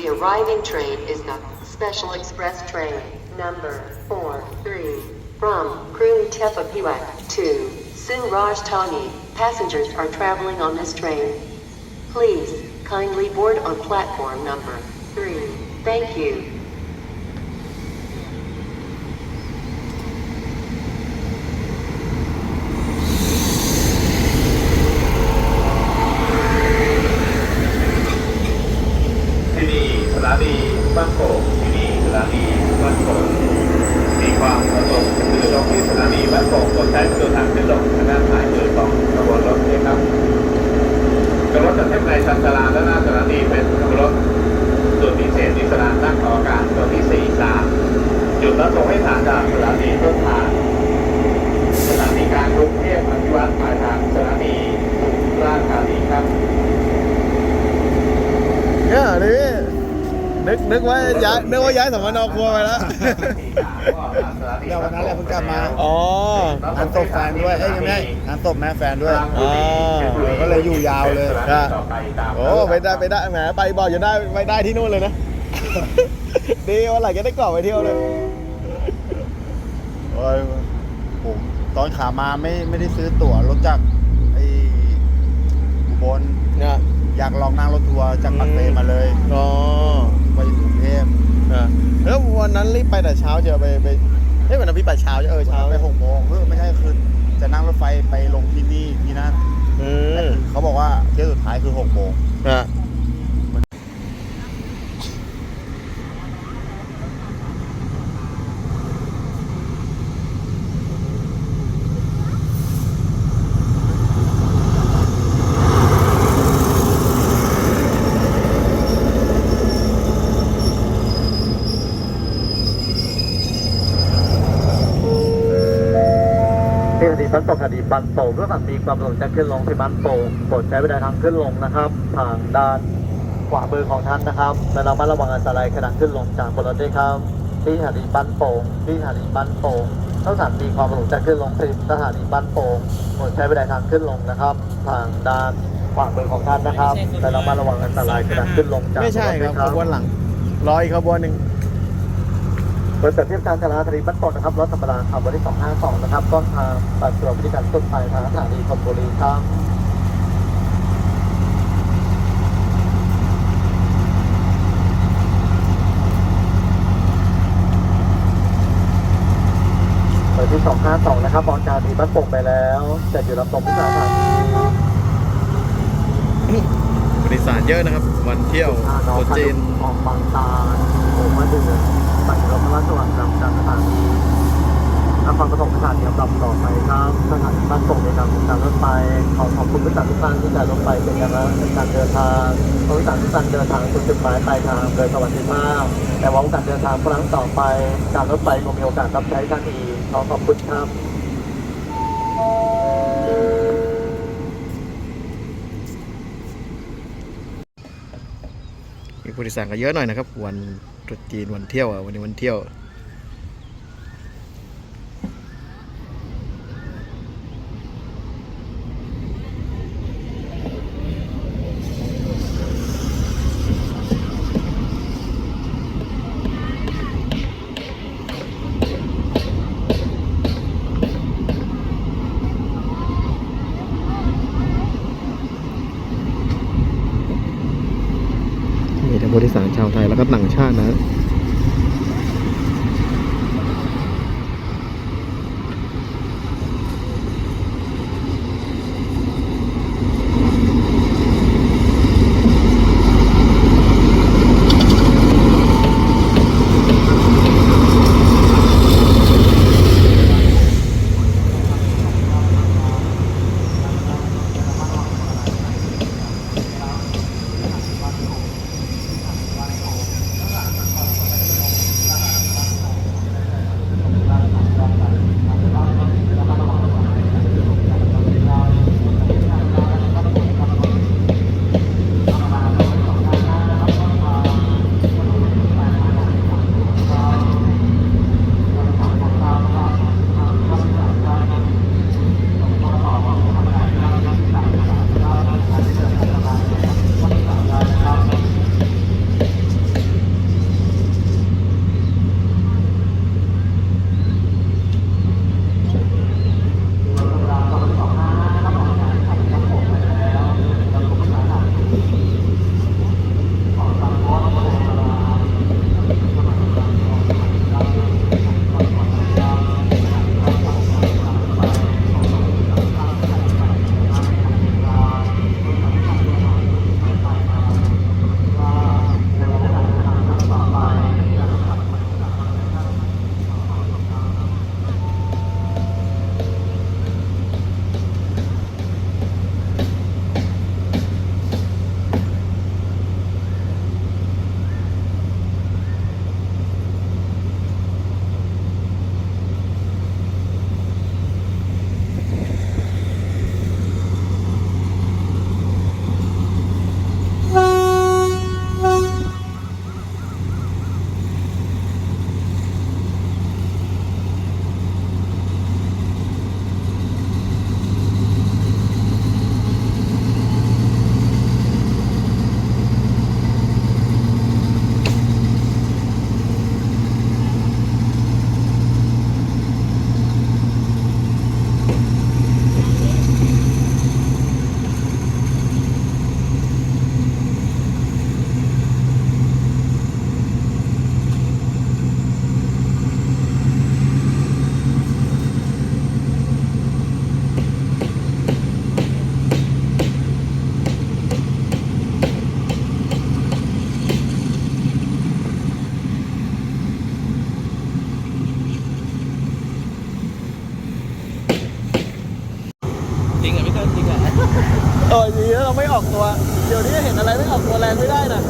The arriving train is the Special Express train number 43 from Krung Tepapiwak to Sinraj Tani. Passengers are traveling on this train. Please kindly board on platform number 3. Thank you. ที่นี่สถานีบ้านโป่งมีความประสงค์คือลงที่สถานีบ้านโป่งก็ใช้เส้นทางขึ้นลงทางด้านซ้ายมือของขบวนรถเลยครับกระรถจะเทียบในชันชลาและหน้าสถานีเป็นกระรถส่วนพิเศษที่สถานตั้งออกอากาศตัวที่4 3จุดรับส่งให้ฐานจากสถานีต้นทางสถานีกลางกรุงเทพอภิวัตรปลายทางสถานีราชธานีครับ เนี่ยนี่ นึกนึกว่าย้ายนึกว่าย้ายสมนครัวไปแล้ว เดี๋ยววันนั้นแหละเพิ่งกลับมาอ๋องานศพแฟนด้วยเอ้ยยังไม่ใช่งานศพแม่แฟนด้วยอ๋อก็เลยอยู่ยาวเลยครับโอ้ไปได้ไปได้แหมไปบอกอยู่ได้ไปได้ที่นู่นเลยนะ ดีวันไหนจะได้กลับไปเที่ยวเลยโอ้ยผมตอนขามาไม่ไม่ได้ซื้อตั๋วรถจากไอ้อุบลเนี่ยอยากลองนั่งรถทัวร์จากปักเซมาเลย อ๋อไปกรุง เทพอะแล้ววันนั้นรีบไปแต่เช้าเจอไปไปเฮ้ยวันนั้นพี่ไปเช้าเออเช้าไปหกโมงเออไม่ใช่คือจะนั่งรถไฟไปลงที่นี่ที่นั่นอืมเขาบอกว่าเที่ยวสุดท้ายคือหกโมงอะ ที่สถานีบ้านโป่งสถานีบ้านโป่งเพื่อสั่งมีความประสงจะขึ้นลงที่บ้านโปงโปรดใช้เวลาทางขึ้นลงนะครับ ทางด้านขวามือของท่านนะครับและเรามาระวังอันตรายขณะขึ้นลงจากบนรถด้วยครับ ที่สถานีบ้านโป่งที่สถานีบ้านโป่งต้งสั่งมีความประสงจะขึ้นลงที่สถานีบ้านโป่งโปรดใช้เวลาทางขึ้นลงนะครับ ทางด้านขวามือของท่านนะครับและเรามาระวังอันตรายขณะขึ้นลงจากไม่ใช่ครับขบวนหลังรออีกขบวนหนึ่ง บริษัทเทียบการจราจรบ้านโป่งนะครับรถธรรมดาขับวันที่252นะครับต้นทางตัดส่วนบริการสุดปลายทางสถานีธนบุรีครับเบอร์ที่252นะครับออกจากดีบ้านโป่งไปแล้วจะอยู่ลำตรงพิสาทางบริษัทเยอะนะครับ วันเที่ยวอ่าโคน้องจีนออกบางตาโอ้มาเดือัดรถพระราชวังจำจากสถานีนครปฐมสถานีลำต่อไปครับสถานีบ้านโป่งในการการรถไฟขอขอบคุณผู้จัดทุกท่านที่จ่ายรถไฟเป็นอย่างละในการเดินทางผู้จัดทุกท่านเดินทางสู่จุดหมายปลายทางโดยสวัสดิภาพแต่หวังการเดินทางครั้งต่อไป การรถไฟคงมีโอกาสรับใช้ท่านอีกขอขอบคุณครับมีผู้โดยสารก็เยอะหน่อยนะครับวัน ตรุษจีนวันเที่ยวอะวันนี้วันเที่ยว มี ทั้งผู้โดยสารชาวไทยแล้วก็ต่างชาตินะ เอออย่างนี้เราไม่ออกตัว เดี๋ยวนี้เห็นอะไรไม่ออกตัวแรงไม่ได้นะ